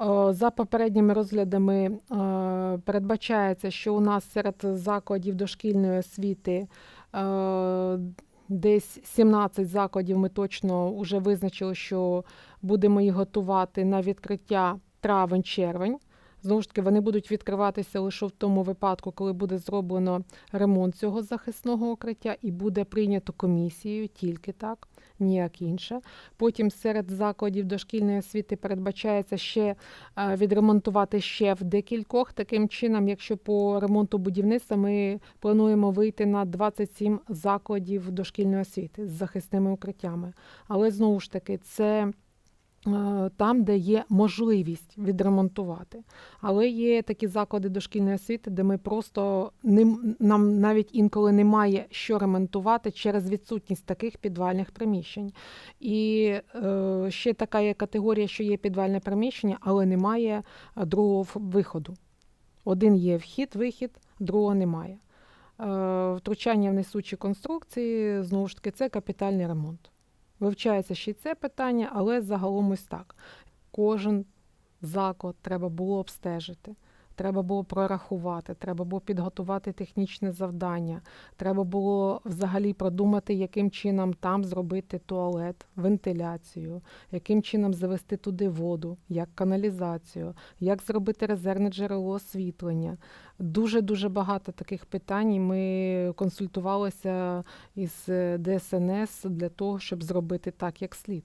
Е, За попередніми розглядами е, передбачається, що у нас серед закладів дошкільної освіти е, десь 17 закладів ми точно вже визначили, що будемо їх готувати на відкриття травень-червень. Знову ж таки, вони будуть відкриватися лише в тому випадку, коли буде зроблено ремонт цього захисного укриття і буде прийнято комісією, тільки так, ніяк інше. Потім серед закладів дошкільної освіти передбачається ще е, відремонтувати ще в декількох. Таким чином, якщо по ремонту будівництва ми плануємо вийти на 27 закладів дошкільної освіти з захисними укриттями. Але знову ж таки, це там, де є можливість відремонтувати. Але є такі заклади дошкільної освіти, де ми просто не, нам навіть інколи немає що ремонтувати через відсутність таких підвальних приміщень. І е, ще така є категорія, що є підвальне приміщення, але немає е, другого виходу. Один є вхід, вихід, другого немає. Е, втручання в несучі конструкції, знову ж таки, це капітальний ремонт. Вивчається ще й це питання, але загалом ось так. Кожен заклад треба було обстежити, треба було прорахувати, треба було підготувати технічне завдання, треба було взагалі продумати, яким чином там зробити туалет, вентиляцію, яким чином завести туди воду, як каналізацію, як зробити резервне джерело освітлення. Дуже дуже багато таких питань. Ми консультувалися із е, ДСНС для того, щоб зробити так, як слід.